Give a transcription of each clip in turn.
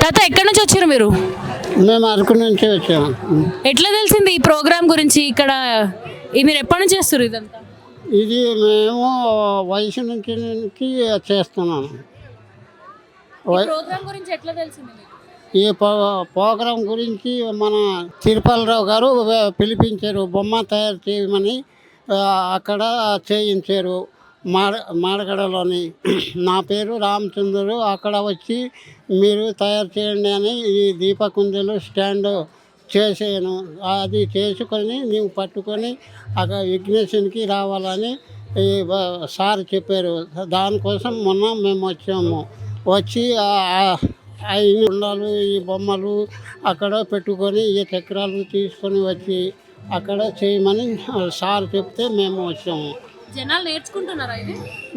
తాత ఎక్కడి నుంచి వచ్చారు మీరు? మేము అరకు నుంచి వచ్చాము ఎట్లా తెలిసింది ఈ ప్రోగ్రామ్ గురించి? ఇక్కడ ఈ మీరు ఎప్పటి నుంచి చేస్తారు ఇదంతా? ఇది మేము వయసు నుంచి నుంచి చేస్తున్నాము వై- ప్రోగ్రామ్ గురించి ఎట్లా తెలిసింది మీకు? ఈ ప్రోగ్రాం గురించి మన తిరుపతిరావు గారు పిలిపించారు బొమ్మ తయారు చేయమని అక్కడ చేయించారు. మాడ మాడగడలోని నా పేరు రామచంద్రుడు. అక్కడ వచ్చి మీరు తయారు చేయండి అని ఈ దీపకుందులు స్టాండ్ చేసాను అది చేసుకొని నీవు పట్టుకొని అక్కడ విఘ్నేశ్వరికి రావాలని ఈ సార్ చెప్పారు. దానికోసం మొన్న మేము వచ్చాము. వచ్చి అవి ఉండాలు ఈ బొమ్మలు అక్కడ పెట్టుకొని ఈ చక్రాలు తీసుకొని వచ్చి అక్కడ చేయమని సార్ చెప్తే మేము వచ్చాము. జనాలు నేర్చుకుంటున్నారా ఇది?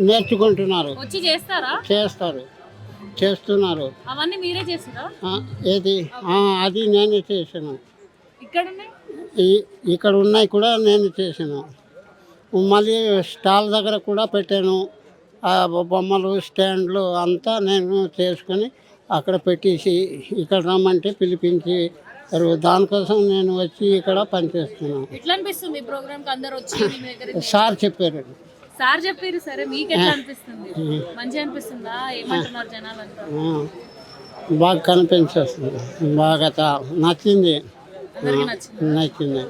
నేర్చుకుంటున్నారు. వచ్చి చేస్తారా? చేస్తారు. చేస్తున్నారు. అవన్నీ మీరే చేస్తారా ఏది? అది నేను చేసాను ఇక్కడ ఈ ఇక్కడ ఉన్నాయి కూడా నేను చేసాను మళ్ళీ స్టాల్ దగ్గర కూడా పెట్టాను. ఆ బొమ్మలు స్టాండ్లు అంతా నేను చేసుకొని అక్కడ పెట్టేసి ఇక్కడ రమ్మంటే పిలిపించి దానికోసం నేను వచ్చి ఇక్కడ పనిచేస్తున్నాను. ఎట్లా అనిపిస్తుంది ఈ ప్రోగ్రామ్కి అందరు వచ్చి మీ దగ్గర సార్ చెప్పారు సార్ చెప్పారు సరే మీకు ఎట్లా అనిపిస్తుంది? మంచిగా అనిపిస్తుందా? ఏమంటున్నారు జనాలు అంతా? బాగా కనిపించేస్తుంది. బాగా తా- నచ్చింది? నచ్చింది.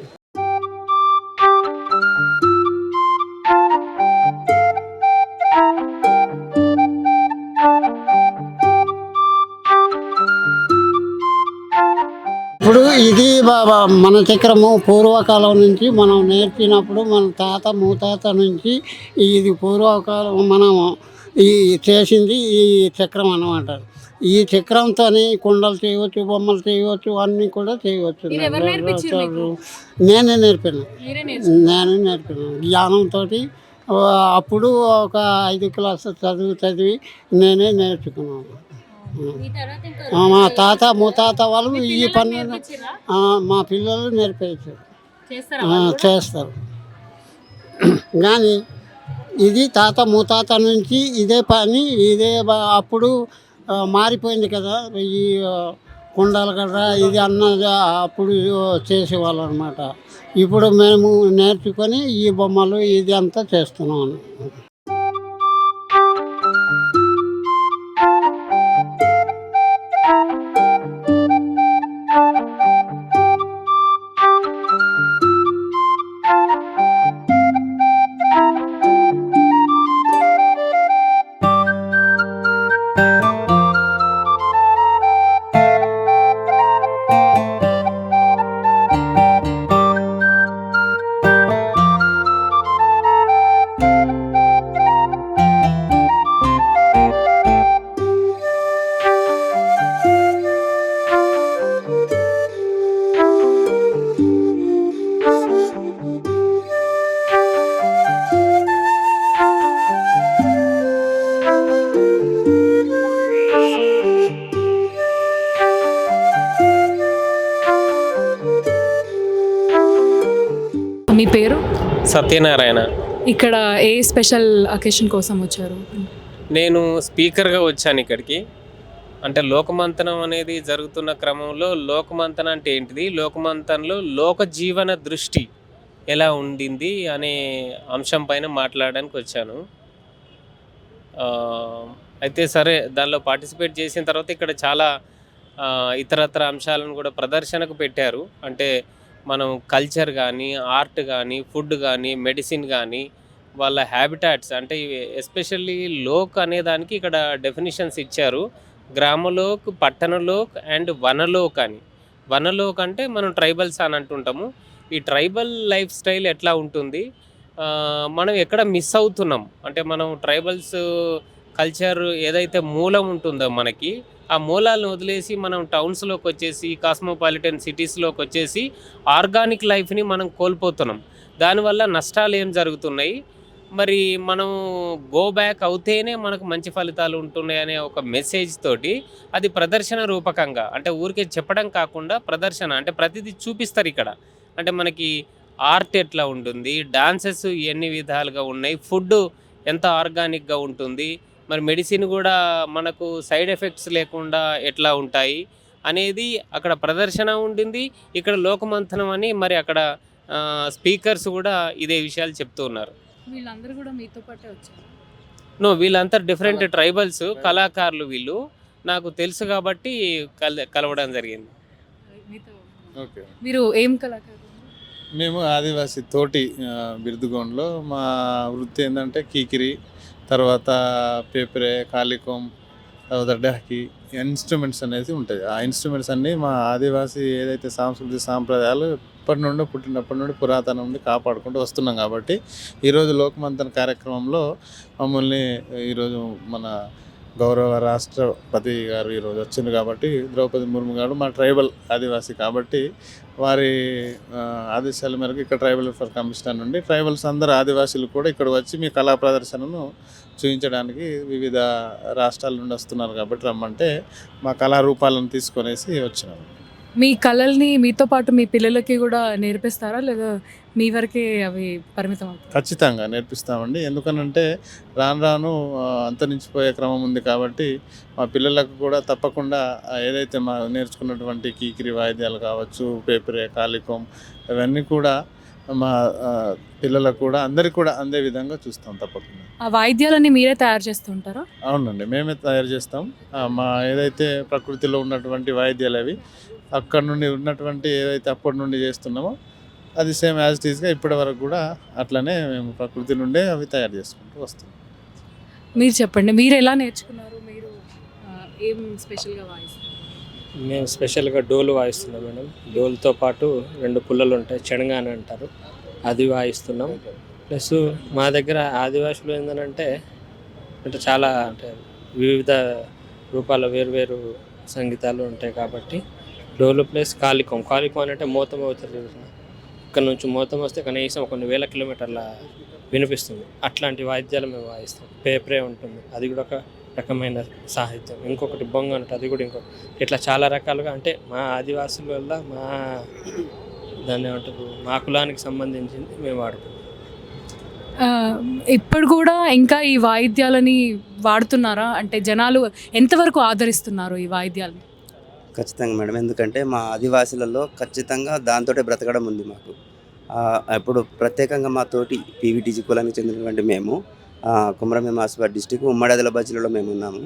ఇది బాబా మన చక్రము పూర్వకాలం నుంచి మనం నేర్పినప్పుడు మన తాత ముతాత నుంచి ఇది పూర్వకాలం మనం ఈ చేసింది ఈ చక్రం అన్నమాట. ఈ చక్రంతో కుండలు చేయవచ్చు బొమ్మలు చేయవచ్చు అన్నీ కూడా చేయవచ్చు? నేనే నేర్పాను. నేను నేర్పాను. జ్ఞానంతో అప్పుడు ఒక ఐదు క్లాస్ చదువు చదివి నేనే నేర్చుకున్నాను. మా తాత ముతాత వాళ్ళు ఈ పని మా పిల్లలు నేర్పించారు. చేస్తారా కానీ ఇది తాత ముతాత నుంచి ఇదే పని ఇదే అప్పుడు మారిపోయింది కదా ఈ కుండల గడ్డ ఇది అన్నది అప్పుడు చేసేవాళ్ళు అనమాట ఇప్పుడు మేము నేర్చుకొని ఈ బొమ్మలు ఇది అంతా చేస్తున్నాం సత్యనారాయణ. ఇక్కడ ఏ స్పెషల్ అకేషన్ కోసం వచ్చారు? నేను స్పీకర్గా వచ్చాను ఇక్కడికి. అంటే లోకమంతనం అనేది జరుగుతున్న క్రమంలో లోకమంతనం అంటే ఏంటిది? లోకమంతనంలో లోక జీవన దృష్టి ఎలా ఉండింది అనే అంశం పైన మాట్లాడడానికి వచ్చాను. అయితే సరే దానిలో పార్టిసిపేట్ చేసిన తర్వాత ఇక్కడ చాలా ఇతరత్ర అంశాలను కూడా ప్రదర్శనకు పెట్టారు. అంటే మనం కల్చర్ కానీ ఆర్ట్ కానీ ఫుడ్ కానీ మెడిసిన్ కానీ వాళ్ళ హ్యాబిటాట్స్ అంటే ఎస్పెషల్లీ లోక్ అనే దానికి ఇక్కడ డెఫినిషన్స్ ఇచ్చారు. గ్రామలోక్ పట్టణలోక్ అండ్ వనలోక్ అని. వనలోక్ అంటే మనం ట్రైబల్స్ అని అంటుంటాము. ఈ ట్రైబల్ లైఫ్ స్టైల్ ఎట్లా ఉంటుంది? మనం ఎక్కడ మిస్ అవుతున్నాం? అంటే మనం ట్రైబల్స్ కల్చర్ ఏదైతే మూలం ఉంటుందో మనకి ఆ మూలాలను వదిలేసి మనం టౌన్స్లోకి వచ్చేసి కాస్మోపాలిటన్ సిటీస్లోకి వచ్చేసి ఆర్గానిక్ లైఫ్ని మనం కోల్పోతున్నాం. దానివల్ల నష్టాలు ఏం జరుగుతున్నాయి? మరి మనం గో బ్యాక్ అవుతేనే మనకు మంచి ఫలితాలు ఉంటున్నాయి అనే ఒక మెసేజ్ తోటి అది ప్రదర్శన రూపకంగా అంటే ఊరికే చెప్పడం కాకుండా ప్రదర్శన అంటే ప్రతిదీ చూపిస్తారు ఇక్కడ. అంటే మనకి ఆర్ట్ ఎట్లా ఉంటుంది? డాన్సెస్ ఎన్ని విధాలుగా ఉన్నాయి? ఫుడ్ ఎంత ఆర్గానిక్గా ఉంటుంది? మరి మెడిసిన్ కూడా మనకు సైడ్ ఎఫెక్ట్స్ లేకుండా ఎట్లా ఉంటాయి అనేది అక్కడ ప్రదర్శన ఉండింది. ఇక్కడ లోకమంథనం అని మరి అక్కడ స్పీకర్స్ కూడా ఇదే విషయాలు చెప్తూ ఉన్నారు. వీళ్ళందరూ కూడా మీతో పాటే వచ్చారు? నో వీళ్ళంతా డిఫరెంట్ ట్రైబల్స్ కళాకారులు వీళ్ళు. నాకు తెలుసు కాబట్టి కల కలవడం జరిగింది. మీతో. ఓకే. మీరు ఏం కళాకారు మేము ఆదివాసి తోటి బిరుదుగోండ్లో మా వృత్తి ఏంటంటే కీకిరి తర్వాత పేపరే కాలికోం తర్వాత డహకి ఇన్స్ట్రుమెంట్స్ అనేది ఉంటుంది ఆ ఇన్స్ట్రుమెంట్స్ అన్నీ మా ఆదివాసి ఏదైతే సాంస్కృతిక సాంప్రదాయాలు ఇప్పటి నుండి పుట్టినప్పటి నుండి పురాతనం నుండి కాపాడుకుంటూ వస్తున్నాం కాబట్టి ఈరోజు లోకమంతన కార్యక్రమంలో మమ్మల్ని ఈరోజు మన గౌరవ రాష్ట్రపతి గారు ఈరోజు వచ్చింది కాబట్టి ద్రౌపది ముర్ము గారు మా ట్రైబల్ ఆదివాసి కాబట్టి వారి ఆదేశాల మేరకు ఇక్కడ ట్రైబల్ వెల్ఫేర్ కమిషనర్ నుండి ట్రైబల్స్ అందరు ఆదివాసీలు కూడా ఇక్కడ వచ్చి మీ కళా ప్రదర్శనను చూపించడానికి వివిధ రాష్ట్రాల నుండి వస్తున్నారు కాబట్టి రమ్మంటే మా కళారూపాలను తీసుకొనేసి వచ్చినాము మీ కళల్ని మీతో పాటు మీ పిల్లలకి కూడా నేర్పిస్తారా? లేదా మీ వరకే అవి పరిమితం ఖచ్చితంగా నేర్పిస్తామండి. ఎందుకనంటే రాను రాను అంతరించిపోయే క్రమం ఉంది కాబట్టి మా పిల్లలకు కూడా తప్పకుండా ఏదైతే మా నేర్చుకున్నటువంటి కీకిరి వాయిద్యాలు కావచ్చు పేపరే కాలికం ఇవన్నీ కూడా మా పిల్లలకు కూడా అందరికి కూడా అందే విధంగా చూస్తాం తప్పకుండా. ఆ వాయిద్యాలన్నీ మీరే తయారు చేస్తుంటారా అవునండి. మేమే తయారు చేస్తాం. మా ఏదైతే ప్రకృతిలో ఉన్నటువంటి వాయిద్యాలు అవి అక్కడ నుండి ఉన్నటువంటి ఏదైతే అప్పటి నుండి చేస్తున్నామో అది సేమ్ యాజ్ ఇట్ ఈస్గా ఇప్పటి వరకు కూడా అట్లనే మేము ప్రకృతి నుండే అవి తయారు చేసుకుంటూ వస్తాం మీరు చెప్పండి మీరు ఎలా నేర్చుకున్నారు? మీరు ఏం స్పెషల్గా వాయిస్తారు మేము స్పెషల్గా డోలు వాయిస్తున్నాం మేడం. డోల్తో పాటు రెండు పుల్లలు ఉంటాయి చెణగా అని అంటారు. అది వాయిస్తున్నాం. ప్లస్ మా దగ్గర ఆదివాసులు ఏంటంటే అంటే చాలా అంటే వివిధ రూపాల వేరువేరు సంగీతాలు ఉంటాయి కాబట్టి డోలు ప్లస్ కాలికం. కాలికం అని అంటే మోతం అవుతుంది ఇక్కడ నుంచి మోతం వస్తే కనీసం కొన్ని వేల కిలోమీటర్ల వినిపిస్తుంది. అట్లాంటి వాయిద్యాలు మేము వాయిస్తాం. పేపరే ఉంటుంది. అది కూడా ఒక రకమైన సాహిత్యం. ఇంకొకటి బొంగ ఉంటుంది అది కూడా ఇంకొక ఇట్లా చాలా రకాలుగా అంటే మా ఆదివాసుల వల్ల మా దాన్ని ఏమంటారు? మా కులానికి సంబంధించింది మేము వాడుకుంటాం ఇప్పుడు కూడా ఇంకా ఈ వాయిద్యాలని వాడుతున్నారా? అంటే జనాలు ఎంతవరకు ఆదరిస్తున్నారు ఈ వాయిద్యాలని? ఖచ్చితంగా మేడం. ఎందుకంటే మా ఆదివాసులలో ఖచ్చితంగా దాంతోటే బ్రతకడం ఉంది మాకు. ఇప్పుడు ప్రత్యేకంగా మా తోటి పీవీటీజీ కులానికి చెందినటువంటి మేము ఆ, కుమరం డిస్టిక్ ఉమ్మడి ఆదిలాబాద్ జిల్లాలో మేము ఉన్నాము.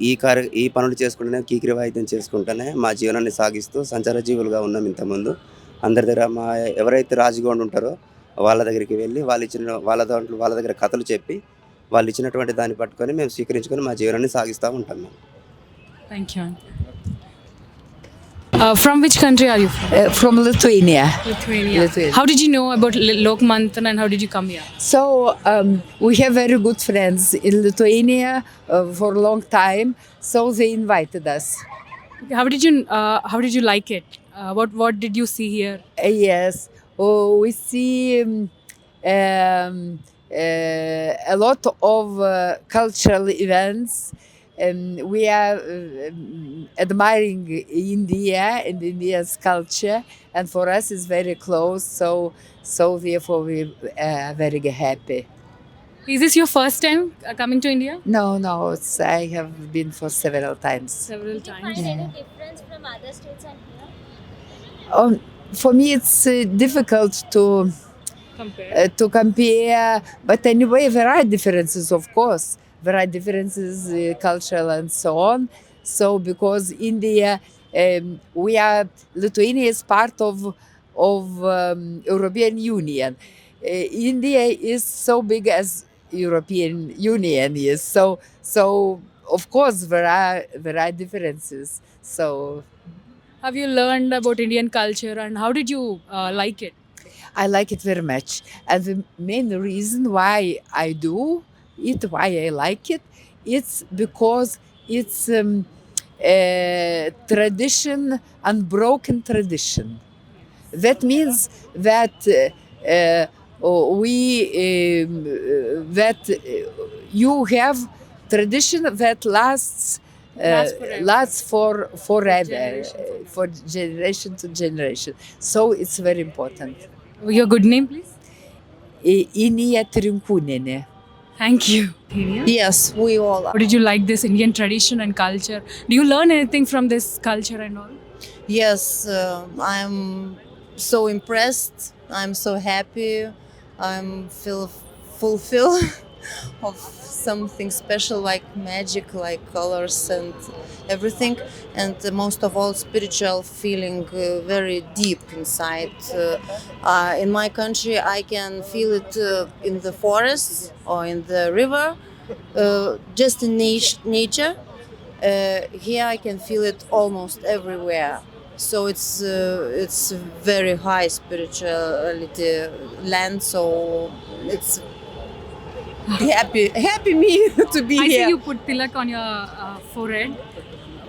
ఈ కార్య ఈ పనులు చేసుకుంటూనే కీకిరి వాయిద్యం చేసుకుంటూనే మా జీవనాన్ని సాగిస్తూ సంచార జీవులుగా ఉన్నాం ఇంతకుముందు. అందరి దగ్గర మా ఎవరైతే రాజుగౌండ్ ఉంటారో వాళ్ళ దగ్గరికి వెళ్ళి వాళ్ళు ఇచ్చిన వాళ్ళ దాంట్లో వాళ్ళ దగ్గర కథలు చెప్పి వాళ్ళు ఇచ్చినటువంటి దాన్ని పట్టుకొని మేము స్వీకరించుకొని మా జీవనాన్ని సాగిస్తూ ఉంటాం మేము thank you Uh, from which country are you from? Uh, from Lithuania. Lithuania. Lithuania. How did you know about Lokmantan and how did you come here? So um, we have very good friends in Lithuania uh, for a long time, so they invited us. How did you uh, How did you like it? Uh, what What did you see here? Uh, yes, oh, we see um, um, uh, a lot of uh, cultural events. Um, we are uh, um, admiring India and India's culture, and for us it's very close. So, so therefore we are very happy. Is this your first time uh, coming to India? No, no, it's, I have been for several times. Several Did you times. find any difference from other states and here? Um, for me, it's uh, difficult to Compare. uh, to compare, but anyway, there are differences, of course. There are differences, uh, cultural and so on. So, because India, um, we are Lithuania is part of of um, European Union. Uh, India is so big as European Union is. So, so of course there are there are differences. So. Have you learned about Indian culture and how did you uh, like it? I like it very much. And the main reason why I do it, why I like it, it's because it's um, a tradition, unbroken tradition. That means that uh, uh, we um, uh, that uh, you have tradition that lasts. Uh, Lasts lasts for forever, Generation to for generation to generation. So it's very important. Your good name, please. I- Inija Trinkūnienė. Thank you. Yes, we all How did you like this Indian tradition and culture? Do you learn anything from this culture and all? Yes, uh, I'm so impressed. I'm so happy. I'm feel fulfilled of something special like magic, like colors and everything, and most of all, spiritual feeling uh, very deep inside. Uh, uh, in my country, I can feel it uh, in the forests or in the river, uh, just in nat- nature. Uh, here I can feel it almost everywhere. So it's uh, it's very high spirituality land. So it's happy happy me to be here. I here. see you put tilak on your uh, forehead.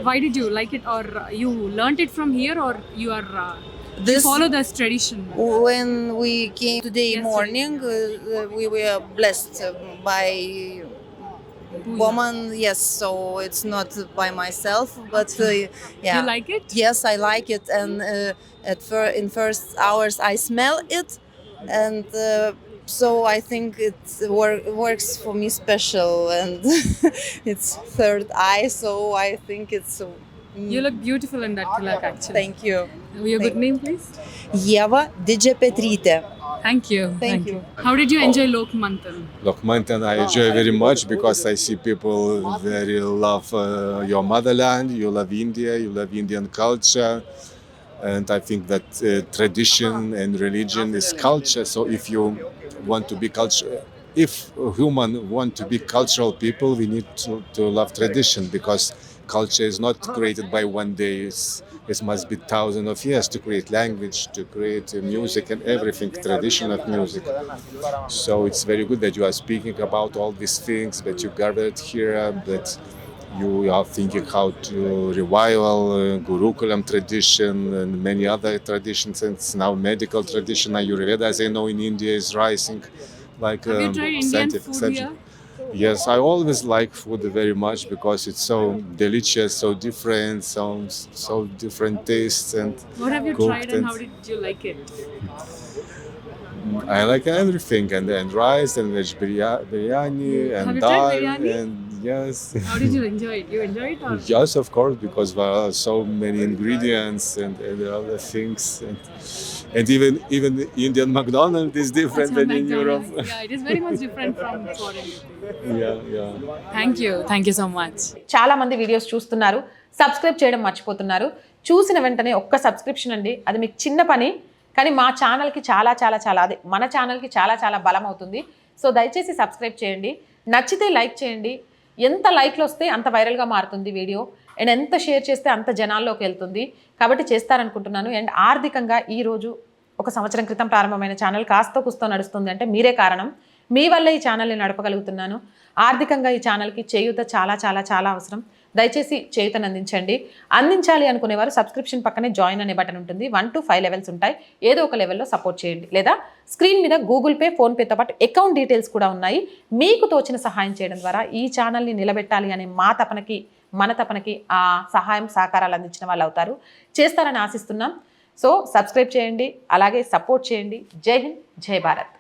Why did you like it, or you learnt it from here, or you are uh, you This follow this tradition? when we came today Yesterday. morning, uh, uh, we were blessed uh, by woman. Yes, so it's not by myself, but uh, yeah. You like it? Yes, I like it, and uh, at fir- in first hours I smell it, and uh, so I think it wor- works for me special, and it's third eye, so I think it's. mm, You look beautiful in that tilak, actually. Thank you. Your good name, please. Ieva Didžiapetrytė. Thank you. Thank you. How did you enjoy Lokmantan? Lokmantan I enjoy very much because I see people very love uh, your motherland, you love India, you love Indian culture. And I think that uh, tradition and religion is culture. So if you want to be culture, if human want to be cultural people, we need to, to love tradition because culture is not created by one day. It's, it must be thousands of years to create language, to create uh, music and everything, tradition of music. So it's very good that you are speaking about all these things, that you gathered here, that you are thinking how to revival uh, Gurukulam tradition and many other traditions. And now medical tradition. Ayurveda, as I know, in India is rising. Like Have um, scientific- here? Yes, I always like food very much because it's so delicious, so different, so so different tastes, and What have you tried and and- how did you like it? I like everything, and and rice and veg biryani and Have you tried dal biryani? and yes, How did you enjoy it? You enjoy it or? yes, of course, because there are so many ingredients and, and other things, and, and even even the Indian McDonald's is different than in Europe. McDonald's. Yeah, it is very much different from foreign. yeah, yeah. Thank you. Thank you so much. చాలా మంది videos చూస్తున్నారు subscribe చేయడం మర్చిపోతున్నారు చూసిన వెంటనే ఒక్క subscription అండి అది మీకు చిన్న పని కానీ మా ఛానల్కి చాలా చాలా చాలా అదే మన ఛానల్కి చాలా చాలా బలం అవుతుంది సో దయచేసి సబ్స్క్రైబ్ చేయండి నచ్చితే లైక్ చేయండి ఎంత లైక్లు వస్తే అంత వైరల్గా మారుతుంది వీడియో. అండ్ ఎంత షేర్ చేస్తే అంత జనాల్లోకి వెళ్తుంది. కాబట్టి చేస్తారనుకుంటున్నాను. అండ్ ఆర్థికంగా ఈరోజు ఒక సంవత్సరం క్రితం ప్రారంభమైన ఛానల్ కాస్త కుస్తో నడుస్తుంది అంటే మీరే కారణం. మీ వల్ల ఈ ఛానల్ని నడపగలుగుతున్నాను. ఆర్థికంగా ఈ ఛానల్కి చేయూత చాలా చాలా చాలా అవసరం. దయచేసి చేయూతను అందించండి అందించాలి అనుకునేవారు సబ్స్క్రిప్షన్ పక్కనే జాయిన్ అనే బటన్ ఉంటుంది. వన్ టు ఫైవ్ లెవెల్స్ ఉంటాయి. ఏదో ఒక లెవెల్లో సపోర్ట్ చేయండి. లేదా స్క్రీన్ మీద గూగుల్ పే ఫోన్పేతో పాటు అకౌంట్ డీటెయిల్స్ కూడా ఉన్నాయి. మీకు తోచిన సహాయం చేయడం ద్వారా ఈ ఛానల్ని నిలబెట్టాలి అనే మా తపనకి మన తపనకి ఆ సహాయం సహకారాలు అందించిన వాళ్ళు అవుతారు. చేస్తారని ఆశిస్తున్నాం. సో సబ్స్క్రైబ్ చేయండి. అలాగే సపోర్ట్ చేయండి. జై హింద్ జై భారత్.